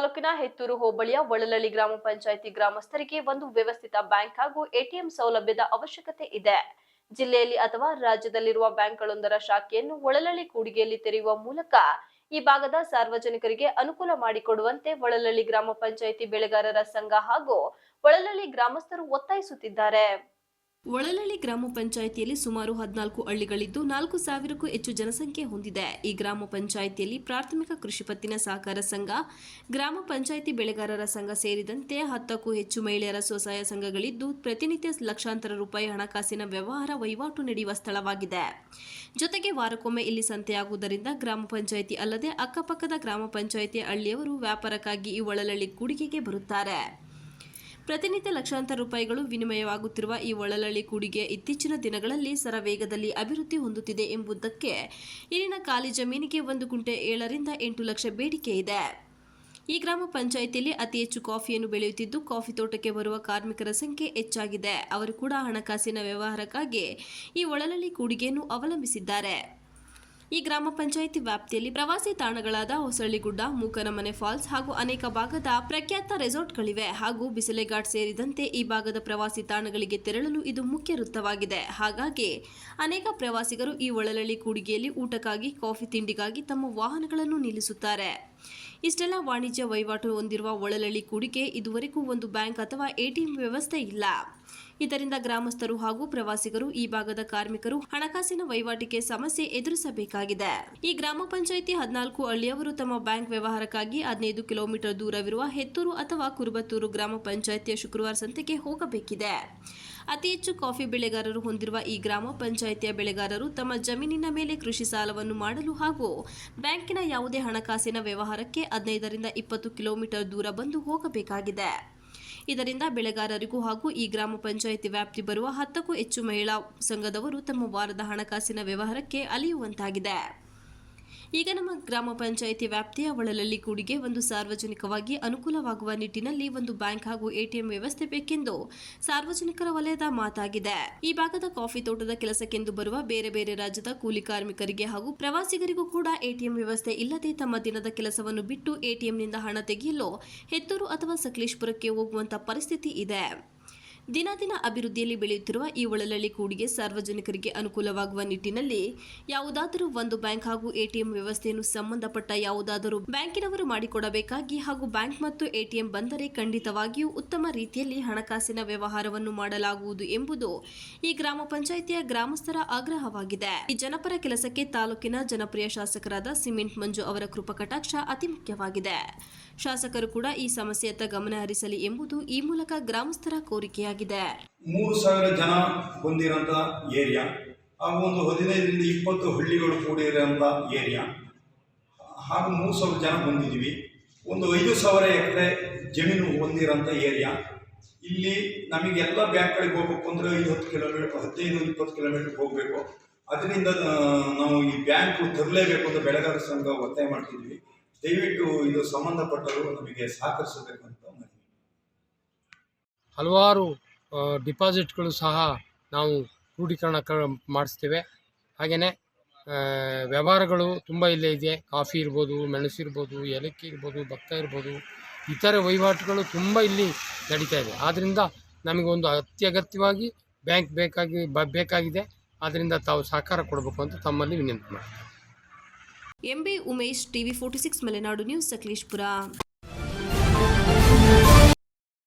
ತಾಲೂಕಿನ ಹೆತ್ತೂರು ಹೋಬಳಿಯ ಒಳಲಳ್ಳಿ ಗ್ರಾಮ ಪಂಚಾಯಿತಿ ಗ್ರಾಮಸ್ಥರಿಗೆ ಒಂದು ವ್ಯವಸ್ಥಿತ ಬ್ಯಾಂಕ್ ಹಾಗೂ ಎಟಿಎಂ ಸೌಲಭ್ಯದ ಅವಶ್ಯಕತೆ ಇದೆ. ಜಿಲ್ಲೆಯಲ್ಲಿ ಅಥವಾ ರಾಜ್ಯದಲ್ಲಿರುವ ಬ್ಯಾಂಕ್ಗಳೊಂದರ ಶಾಖೆಯನ್ನು ಒಳಲಳ್ಳಿ ಕೂಡಿಗೆಯಲ್ಲಿ ತೆರೆಯುವ ಮೂಲಕ ಈ ಭಾಗದ ಸಾರ್ವಜನಿಕರಿಗೆ ಅನುಕೂಲ ಮಾಡಿಕೊಡುವಂತೆ ಒಳಲಳ್ಳಿ ಗ್ರಾಮ ಪಂಚಾಯಿತಿ ಬೆಳೆಗಾರರ ಸಂಘ ಹಾಗೂ ಒಳಲಳ್ಳಿ ಗ್ರಾಮಸ್ಥರು ಒತ್ತಾಯಿಸುತ್ತಿದ್ದಾರೆ. ಒಳಲಳ್ಳಿ ಗ್ರಾಮ ಪಂಚಾಯಿತಿಯಲ್ಲಿ ಸುಮಾರು ಹದಿನಾಲ್ಕು ಹಳ್ಳಿಗಳಿದ್ದು ನಾಲ್ಕು ಸಾವಿರಕ್ಕೂ ಹೆಚ್ಚು ಜನಸಂಖ್ಯೆ ಹೊಂದಿದೆ. ಈ ಗ್ರಾಮ ಪಂಚಾಯಿತಿಯಲ್ಲಿ ಪ್ರಾಥಮಿಕ ಕೃಷಿ ಪತ್ತಿನ ಸಹಕಾರ ಸಂಘ, ಗ್ರಾಮ ಪಂಚಾಯಿತಿ ಬೆಳೆಗಾರರ ಸಂಘ ಸೇರಿದಂತೆ ಹತ್ತಕ್ಕೂ ಹೆಚ್ಚು ಮಹಿಳೆಯರ ಸ್ವಸಹಾಯ ಸಂಘಗಳಿದ್ದು ಪ್ರತಿನಿತ್ಯ ಲಕ್ಷಾಂತರ ರೂಪಾಯಿ ಹಣಕಾಸಿನ ವ್ಯವಹಾರ ವಹಿವಾಟು ನಡೆಯುವ ಸ್ಥಳವಾಗಿದೆ. ಜೊತೆಗೆ ವಾರಕ್ಕೊಮ್ಮೆ ಇಲ್ಲಿ ಸಂತೆಯಾಗುವುದರಿಂದ ಗ್ರಾಮ ಪಂಚಾಯಿತಿ ಅಲ್ಲದೆ ಅಕ್ಕಪಕ್ಕದ ಗ್ರಾಮ ಪಂಚಾಯಿತಿ ಹಳ್ಳಿಯವರು ವ್ಯಾಪಾರಕ್ಕಾಗಿ ಈ ಒಳಲಳ್ಳಿ ಕೂಡಿಗೆಗೆ ಬರುತ್ತಾರೆ. ಪ್ರತಿನಿತ್ಯ ಲಕ್ಷಾಂತರ ರೂಪಾಯಿಗಳು ವಿನಿಮಯವಾಗುತ್ತಿರುವ ಈ ಒಳಲಳ್ಳಿ ಕೂಡಿಗೆ ಇತ್ತೀಚಿನ ದಿನಗಳಲ್ಲಿ ಸರವೇಗದಲ್ಲಿ ಅಭಿವೃದ್ಧಿ ಹೊಂದುತ್ತಿದೆ ಎಂಬುದಕ್ಕೆ ಇಲ್ಲಿನ ಖಾಲಿ ಜಮೀನಿಗೆ ಒಂದು ಗುಂಟೆ ಏಳರಿಂದ ಎಂಟು ಲಕ್ಷ ಬೇಡಿಕೆ ಇದೆ. ಈ ಗ್ರಾಮ ಪಂಚಾಯಿತಿಯಲ್ಲಿ ಅತಿ ಹೆಚ್ಚು ಕಾಫಿಯನ್ನು ಬೆಳೆಯುತ್ತಿದ್ದು, ಕಾಫಿ ತೋಟಕ್ಕೆ ಬರುವ ಕಾರ್ಮಿಕರ ಸಂಖ್ಯೆ ಹೆಚ್ಚಾಗಿದೆ. ಅವರು ಕೂಡ ಹಣಕಾಸಿನ ವ್ಯವಹಾರಕ್ಕಾಗಿ ಈ ಒಳಲಳ್ಳಿ ಕೂಡಿಗೆಯನ್ನು ಅವಲಂಬಿಸಿದ್ದಾರೆ. ಈ ಗ್ರಾಮ ಪಂಚಾಯಿತಿ ವ್ಯಾಪ್ತಿಯಲ್ಲಿ ಪ್ರವಾಸಿ ತಾಣಗಳಾದ ಹೊಸಳ್ಳಿಗುಡ್ಡ, ಮೂಕನಮನೆ ಫಾಲ್ಸ್ ಹಾಗೂ ಅನೇಕ ಭಾಗದ ಪ್ರಖ್ಯಾತ ರೆಸಾರ್ಟ್ಗಳಿವೆ. ಹಾಗೂ ಬಿಸಿಲೆಘಾಟ್ ಸೇರಿದಂತೆ ಈ ಭಾಗದ ಪ್ರವಾಸಿ ತಾಣಗಳಿಗೆ ತೆರಳಲು ಇದು ಮುಖ್ಯ ವೃತ್ತವಾಗಿದೆ. ಹಾಗಾಗಿ ಅನೇಕ ಪ್ರವಾಸಿಗರು ಈ ಒಳಲಳ್ಳಿ ಕೂಡಿಗೆಯಲ್ಲಿ ಊಟಕ್ಕಾಗಿ, ಕಾಫಿ ತಿಂಡಿಗಾಗಿ ತಮ್ಮ ವಾಹನಗಳನ್ನು ನಿಲ್ಲಿಸುತ್ತಾರೆ. ಇಷ್ಟೆಲ್ಲ ವಾಣಿಜ್ಯ ವಹಿವಾಟು ಹೊಂದಿರುವ ಒಳಲಳ್ಳಿ ಕೂಡಿಕೆ ಇದುವರೆಗೂ ಒಂದು ಬ್ಯಾಂಕ್ ಅಥವಾ ಎಟಿಎಂ ವ್ಯವಸ್ಥೆ ಇಲ್ಲ. ಇದರಿಂದ ಗ್ರಾಮಸ್ಥರು ಹಾಗೂ ಪ್ರವಾಸಿಗರು ಈ ಭಾಗದ ಕಾರ್ಮಿಕರು ಹಣಕಾಸಿನ ವಹಿವಾಟಿಗೆ ಸಮಸ್ಯೆ ಎದುರಿಸಬೇಕಾಗಿದೆ. ಈ ಗ್ರಾಮ ಪಂಚಾಯಿತಿ ಹದಿನಾಲ್ಕು ಹಳ್ಳಿಯವರು ತಮ್ಮ ಬ್ಯಾಂಕ್ ವ್ಯವಹಾರಕ್ಕಾಗಿ ಹದಿನೈದು ಕಿಲೋಮೀಟರ್ ದೂರವಿರುವ ಹೆತ್ತೂರು ಅಥವಾ ಕುರುಬತ್ತೂರು ಗ್ರಾಮ ಪಂಚಾಯಿತಿಯ ಶುಕ್ರವಾರ ಸಂತೆಗೆ ಹೋಗಬೇಕಿದೆ. ಅತಿ ಹೆಚ್ಚು ಕಾಫಿ ಬೆಳೆಗಾರರು ಹೊಂದಿರುವ ಈ ಗ್ರಾಮ ಪಂಚಾಯಿತಿಯ ಬೆಳೆಗಾರರು ತಮ್ಮ ಜಮೀನಿನ ಮೇಲೆ ಕೃಷಿ ಸಾಲವನ್ನು ಮಾಡಲು ಹಾಗೂ ಬ್ಯಾಂಕಿನ ಯಾವುದೇ ಹಣಕಾಸಿನ ವ್ಯವಹಾರಕ್ಕೆ ಹದಿನೈದರಿಂದ ಇಪ್ಪತ್ತು ಕಿಲೋಮೀಟರ್ ದೂರ ಬಂದು ಹೋಗಬೇಕಾಗಿದೆ. ಇದರಿಂದ ಬೆಳೆಗಾರರಿಗೂ ಹಾಗೂ ಈ ಗ್ರಾಮ ಪಂಚಾಯಿತಿ ವ್ಯಾಪ್ತಿ ಬರುವ ಹತ್ತಕ್ಕೂ ಹೆಚ್ಚು ಮಹಿಳಾ ಸಂಘದವರು ತಮ್ಮ ವಾರದ ಹಣಕಾಸಿನ ವ್ಯವಹಾರಕ್ಕೆ ಅಲಿಯುವಂತಾಗಿದೆ. ಈಗ ನಮ್ಮ ಗ್ರಾಮ ಪಂಚಾಯಿತಿ ವ್ಯಾಪ್ತಿಯ ಒಳಲಲ್ಲಿ ಕೂಡಿಗೆ ಒಂದು ಸಾರ್ವಜನಿಕವಾಗಿ ಅನುಕೂಲವಾಗುವ ನಿಟ್ಟಿನಲ್ಲಿ ಒಂದು ಬ್ಯಾಂಕ್ ಹಾಗೂ ಎಟಿಎಂ ವ್ಯವಸ್ಥೆ ಬೇಕೆಂದು ಸಾರ್ವಜನಿಕರ ವಲಯದ ಮಾತಾಗಿದೆ. ಈ ಭಾಗದ ಕಾಫಿ ತೋಟದ ಕೆಲಸಕ್ಕೆಂದು ಬರುವ ಬೇರೆ ಬೇರೆ ರಾಜ್ಯದ ಕೂಲಿ ಕಾರ್ಮಿಕರಿಗೆ ಹಾಗೂ ಪ್ರವಾಸಿಗರಿಗೂ ಕೂಡ ಎಟಿಎಂ ವ್ಯವಸ್ಥೆ ಇಲ್ಲದೆ ತಮ್ಮ ದಿನದ ಕೆಲಸವನ್ನು ಬಿಟ್ಟು ಎಟಿಎಂನಿಂದ ಹಣ ತೆಗೆಯಲು ಹೆತ್ತೂರು ಅಥವಾ ಸಕಲೇಶ್ಪುರಕ್ಕೆ ಹೋಗುವಂತಹ ಪರಿಸ್ಥಿತಿ ಇದೆ. ದಿನ ದಿನ ಅಭಿವೃದ್ಧಿಯಲ್ಲಿ ಬೆಳೆಯುತ್ತಿರುವ ಈ ಒಳಲಳ್ಳಿ ಕೂಡಿಗೆ ಸಾರ್ವಜನಿಕರಿಗೆ ಅನುಕೂಲವಾಗುವ ನಿಟ್ಟಿನಲ್ಲಿ ಯಾವುದಾದರೂ ಒಂದು ಬ್ಯಾಂಕ್ ಹಾಗೂ ಎಟಿಎಂ ವ್ಯವಸ್ಥೆಯನ್ನು ಸಂಬಂಧಪಟ್ಟ ಯಾವುದಾದರೂ ಬ್ಯಾಂಕಿನವರು ಮಾಡಿಕೊಡಬೇಕಾಗಿ ಹಾಗೂ ಬ್ಯಾಂಕ್ ಮತ್ತು ಎಟಿಎಂ ಬಂದರೆ ಖಂಡಿತವಾಗಿಯೂ ಉತ್ತಮ ರೀತಿಯಲ್ಲಿ ಹಣಕಾಸಿನ ವ್ಯವಹಾರವನ್ನು ಮಾಡಲಾಗುವುದು ಎಂಬುದು ಈ ಗ್ರಾಮ ಪಂಚಾಯಿತಿಯ ಗ್ರಾಮಸ್ಥರ ಆಗ್ರಹವಾಗಿದೆ. ಈ ಜನಪರ ಕೆಲಸಕ್ಕೆ ತಾಲೂಕಿನ ಜನಪ್ರಿಯ ಶಾಸಕರಾದ ಸಿಮೆಂಟ್ ಮಂಜು ಅವರ ಕೃಪಕಟಾಕ್ಷ ಅತಿ ಮುಖ್ಯವಾಗಿದೆ. ಶಾಸಕರು ಕೂಡ ಈ ಸಮಸ್ಯೆಯತ್ತ ಗಮನ ಹರಿಸಲಿ ಎಂಬುದು ಈ ಮೂಲಕ ಗ್ರಾಮಸ್ಥರ ಕೋರಿಕೆಯಾಗಿದೆ ಮೂರು ಸಾವಿರ ಜನ ಹೊಂದಿರೋಂಥ ಏರಿಯಾ, ಹಾಗೂ ಒಂದು ಹದಿನೈದರಿಂದ ಇಪ್ಪತ್ತು ಹಳ್ಳಿಗಳು ಕೂಡಿರೋಂಥ ಏರಿಯಾ. ಹಾಗೂ ಮೂರು ಸಾವಿರ ಜನ ಹೊಂದಿದ್ದೀವಿ ಒಂದು ಐದು ಸಾವಿರ ಎಕರೆ ಜಮೀನು ಹೊಂದಿರೋಂಥ ಏರಿಯಾ. ಇಲ್ಲಿ ನಮಗೆಲ್ಲ ಬ್ಯಾಂಕ್ಗಳಿಗೆ ಹೋಗ್ಬೇಕು ಅಂದರೆ ಐದು ಹತ್ತು ಕಿಲೋಮೀಟರ್ ಹದಿನೈದು, ಇಪ್ಪತ್ತು ಕಿಲೋಮೀಟರ್ ಹೋಗಬೇಕು. ಅದರಿಂದ ನಾವು ಈ ಬ್ಯಾಂಕ್ ತರಲೇಬೇಕು ಅಂತ ಬೆಳೆಗಾರರ ಸಂಘ ಒತ್ತಾಯ ಮಾಡ್ತಿದ್ವಿ ದಯವಿಟ್ಟು ಇದು ಸಂಬಂಧಪಟ್ಟವರು ನಮಗೆ ಸಹಕರಿಸಬೇಕು ಹಲವಾರು ಡಿಪಾಸಿಟ್ಗಳು ಸಹ ನಾವು ಕ್ರೋಢೀಕರಣ ಕ, ಮಾಡಿಸ್ತೇವೆ. ಹಾಗೆಯೇ ವ್ಯವಹಾರಗಳು ತುಂಬ ಇಲ್ಲೇ ಇದೆ. ಕಾಫಿ ಇರ್ಬೋದು, ಮೆಣಸು ಇರ್ಬೋದು, ಏಲಕ್ಕಿ ಇರ್ಬೋದು, ಭತ್ತ ಇರ್ಬೋದು, ಇತರೆ ವಹಿವಾಟುಗಳು ತುಂಬ ಇಲ್ಲಿ ನಡೀತಾ ಇದೆ. ಆದ್ದರಿಂದ ನಮಗೊಂದು ಅತ್ಯಗತ್ಯವಾಗಿ ಬ್ಯಾಂಕ್ ಬೇಕಾಗಿ ಬೇಕಾಗಿದೆ. ಆದ್ದರಿಂದ ತಾವು ಸಹಕಾರ ಕೊಡಬೇಕು ಅಂತ ತಮ್ಮಲ್ಲಿ ವಿನಂತಿ ಮಾಡ್ತೀನಿ. M B Umesh, TV forty six, Malenadu news, Sakleshpur.